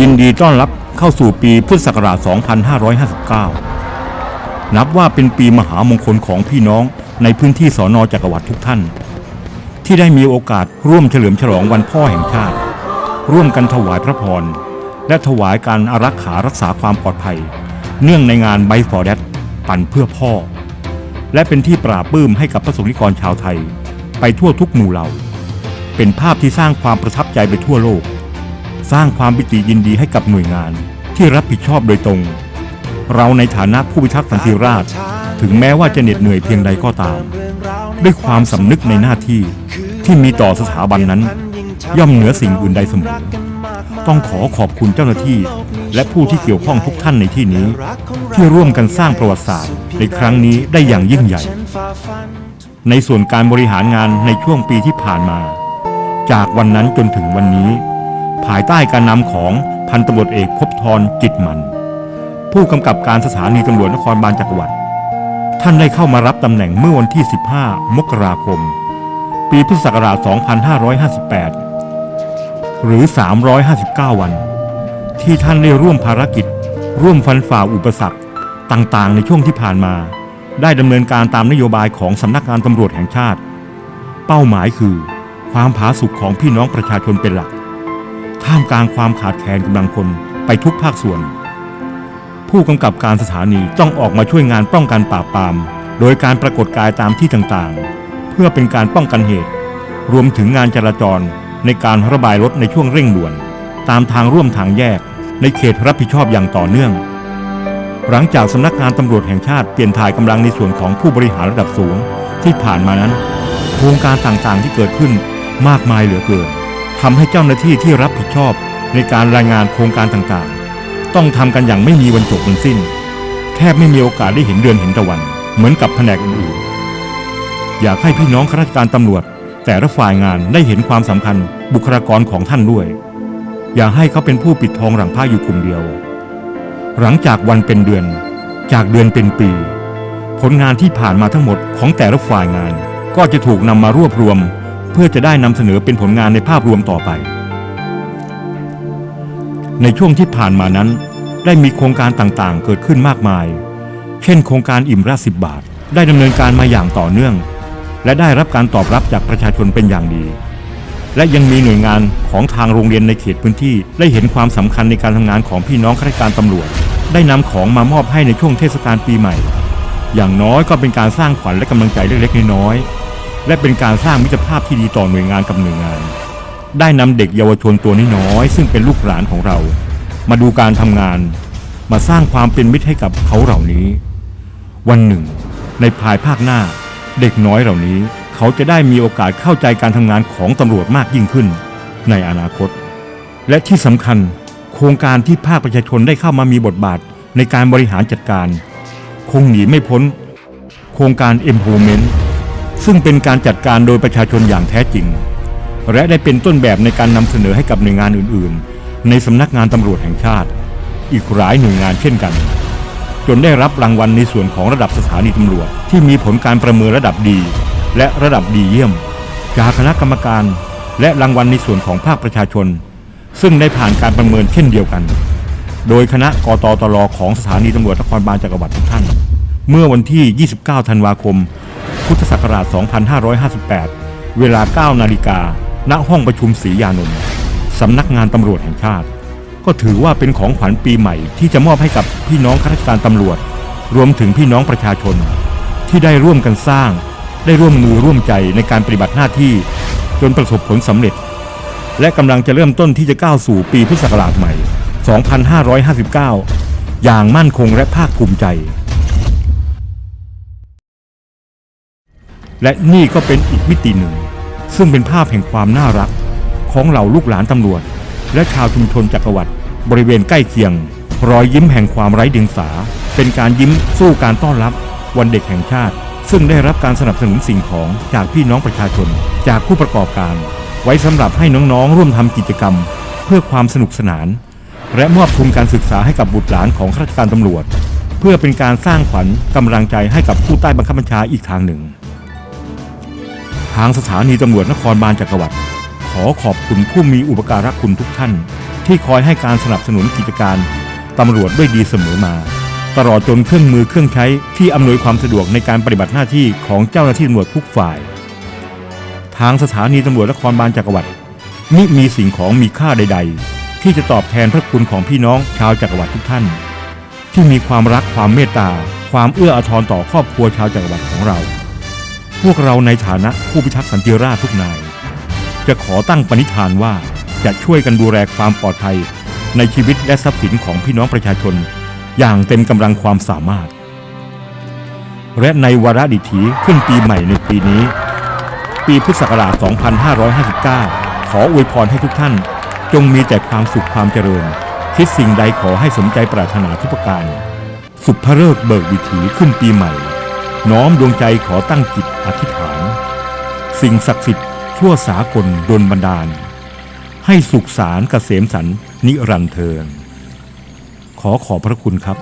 ยินดีต้อนรับเข้าสู่ปีพุทธศักราช 2559 นับว่าเป็นปีมหามงคลของพี่น้องในพื้นที่สอนอจักรวรรดิทุกท่าน ที่ได้มีโอกาสร่วมเฉลิมฉลองวันพ่อแห่งชาติ ร่วมกันถวายพระพร และถวายการอารักขารักษาความปลอดภัย เนื่องในงานไบฟอร์เดตปั่นเพื่อพ่อ และเป็นที่ปราบปลื้มให้กับพระสงฆ์นิกรชาวไทย ไปทั่วทุกหมู่เหล่า เป็นภาพที่สร้างความประทับใจไปทั่วโลก สร้างความปิติยินดีให้กับหน่วยงานที่รับผิดชอบโดยตรง เราในฐานะผู้พิทักษ์สันติราษฎร์ถึงแม้ว่าจะเหน็ดเหนื่อยเพียงใดก็ตาม ด้วยความสำนึกในหน้าที่ที่มีต่อสถาบันนั้น ย่อมเหนือสิ่งอื่นใดเสมอ ต้องขอขอบคุณเจ้าหน้าที่ และผู้ที่เกี่ยวข้องทุกท่านในที่นี้ ที่ร่วมกันสร้างประวัติศาสตร์ในครั้งนี้ได้อย่างยิ่งใหญ่ ในส่วนการบริหารงานในช่วงปีที่ผ่านมา จากวันนั้นจนถึงวันนี้ ภายใต้การนำของพันตำรวจเอกภพบทรจิตมัน ผู้กำกับการสถานีตำรวจนครบาลจักรวรรดิท่านได้เข้ามารับตำแหน่งเมื่อวันที่ 15 มกราคม ปีพุทธศักราช 2558 หรือ 359 วัน ที่ท่านได้ร่วมภารกิจ ร่วมฟันฝ่าอุปสรรคต่างๆ ในช่วงที่ผ่านมา ได้ดำเนินการตามนโยบายของสำนักงานตำรวจแห่งชาติ เป้าหมายคือ ความผาสุกของพี่น้องประชาชนเป็นหลัก ท่ามกลางความขาดแคลนกำลังคนไปทุกภาคส่วน ผู้กำกับการสถานีต้องออกมาช่วยงานป้องกันปราบปราม โดยการปรากฏกายตามที่ต่างๆ เพื่อเป็นการป้องกันเหตุ รวมถึงงานจราจรในการระบายรถในช่วงเร่งด่วน ตามทางร่วมทางแยก ในเขตรับผิดชอบอย่างต่อเนื่อง หลังจากสำนักงานตำรวจแห่งชาติเปลี่ยนถ่ายกำลังในส่วนของผู้บริหารระดับสูงที่ผ่านมานั้นโครงการต่างๆที่เกิดขึ้นมากมายเหลือเกิน ทำให้เจ้าหน้าที่ที่รับผิดชอบในการรายงานโครงการต่างๆ ต้องทำกันอย่างไม่มีวันจบวันสิ้น แทบไม่มีโอกาสได้เห็นเดือนเห็นตะวัน เหมือนกับแผนกอื่นๆ อยากให้พี่น้องข้าราชการตำรวจ แต่ละฝ่ายงานได้เห็นความสำคัญบุคลากรของท่านด้วย อย่าให้เขาเป็นผู้ปิดทองหลังผ้าอยู่กลุ่มเดียว หลังจากวันเป็นเดือน จากเดือนเป็นปี ผลงานที่ผ่านมาทั้งหมดของแต่ละฝ่ายงานก็จะถูกนำมารวบรวม เพื่อจะได้นำเสนอเป็นผลงานในภาพรวมต่อไป ในช่วงที่ผ่านมานั้น ได้มีโครงการต่างๆ เกิดขึ้นมากมาย เช่น โครงการอิ่มละสิบบาท ได้ดำเนินการมาอย่างต่อเนื่อง และได้รับการตอบรับจากประชาชนเป็นอย่างดี และยังมีหน่วยงานของทางโรงเรียนในเขตพื้นที่ได้เห็นความสำคัญในการทำงานของพี่น้องข้าราชการตำรวจ ได้นำของมามอบให้ในช่วงเทศกาลปีใหม่ อย่างน้อยก็เป็นการสร้างขวัญและกำลังใจเล็กๆน้อยๆ และเป็นการสร้างมิตรภาพที่ดีต่อหน่วยงานกับหน่วยงาน ได้นำเด็กเยาวชนตัวน้อยๆซึ่งเป็นลูกหลานของเรา มาดูการทำงาน มาสร้างความเป็นมิตรให้กับเขาเหล่านี้ วันหนึ่ง ในภายภาคหน้า เด็กน้อยเหล่านี้ เขาจะได้มีโอกาสเข้าใจการทำงานของตำรวจมากยิ่งขึ้น ในอนาคต และที่สำคัญ โครงการที่ภาคประชาชนได้เข้ามามีบทบาทในการบริหารจัดการ คงหนีไม่พ้น โครงการ Empowerment ซึ่งเป็นการจัดการโดยประชาชนอย่างแท้จริง และได้เป็นต้นแบบในการนำเสนอให้กับหน่วยงานอื่น ๆ ในสำนักงานตำรวจแห่งชาติ อีกหลายหน่วยงานเช่นกัน จนได้รับรางวัลในส่วนของระดับสถานีตำรวจ ที่มีผลการประเมินระดับดี และระดับดีเยี่ยม จากคณะกรรมการ และรางวัลในส่วนของภาคประชาชน ซึ่งได้ผ่านการประเมินเช่นเดียวกัน โดยคณะกตตลของสถานีตำรวจนครบาลจักรวรรดิทุกท่านเมื่อวันที่ 29 ธันวาคม พุทธศักราช 2558 เวลา 9 นาฬิกา ณ ห้องประชุมศรียานนท์สำนักงานตำรวจแห่งชาติ ก็ถือว่าเป็นของขวัญปีใหม่ที่จะมอบให้กับพี่น้องข้าราชการตำรวจ รวมถึงพี่น้องประชาชน ที่ได้ร่วมกันสร้าง ได้ร่วมมือร่วมใจในการปฏิบัติหน้าที่ จนประสบผลสำเร็จ และกำลังจะเริ่มต้นที่จะก้าวสู่ปีพุทธศักราชใหม่ 2559 อย่างมั่นคงและภาคภูมิใจ และนี่ก็เป็นอีกมิติหนึ่ง ซึ่งเป็นภาพแห่งความน่ารัก ของเหล่าลูกหลานตำรวจ และชาวชุมชนจักรวรรดิบริเวณใกล้เคียง รอยยิ้มแห่งความไร้เดียงสา เป็นการยิ้มสู้การต้อนรับ วันเด็กแห่งชาติ ซึ่งได้รับการสนับสนุนสิ่งของจากพี่น้องประชาชน จากผู้ประกอบการ ไว้สำหรับให้น้องๆ ร่วมทำกิจกรรม เพื่อความสนุกสนาน และมอบทุนการศึกษาให้กับบุตรหลานของข้าราชการตำรวจ เพื่อเป็นการสร้างขวัญกำลังใจให้กับผู้ใต้บังคับบัญชาอีกทางหนึ่ง ทางสถานีตำรวจนครบาลจักรวรรดิขอขอบคุณผู้มีอุปการะคุณทุกท่าน ที่คอยให้การสนับสนุนกิจการตำรวจด้วยดีเสมอมา ตลอดจนเครื่องมือเครื่องใช้ที่อำนวยความสะดวกในการปฏิบัติหน้าที่ของเจ้าหน้าที่ตำรวจทุกฝ่าย ทางสถานีตำรวจนครบาลจักรวรรดิมิมีสิ่งของมีค่าใด ๆ ที่จะตอบแทนพระคุณของพี่น้องชาวจักรวรรดิทุกท่าน ที่มีความรักความเมตตา ความเอื้ออาทรต่อครอบครัวชาวจักรวรรดิของเรา พวกเราในฐานะผู้พิทักษ์สันติราษฎร์ทุกนาย จะขอตั้งปณิธานว่าจะช่วยกันดูแลความปลอดภัย ในชีวิตและทรัพย์สินของพี่น้องประชาชน อย่างเต็มกำลังความสามารถ และในวาระดิถีขึ้นปีใหม่ในปีนี้ ปีพุทธศักราช 2559 ขออวยพรให้ทุกท่าน จงมีแต่ความสุขความเจริญ คิดสิ่งใดขอให้สมใจปรารถนาทุกประการ สุภเริกเบิกดิถีขึ้นปีใหม่ น้อมดวงใจขอตั้งจิต อธิษฐาน สิ่งศักดิ์สิทธิ์ทั่วสากลดลบันดาล ให้สุขสารเกษมสันนิรันเทินขอขอบพระคุณครับ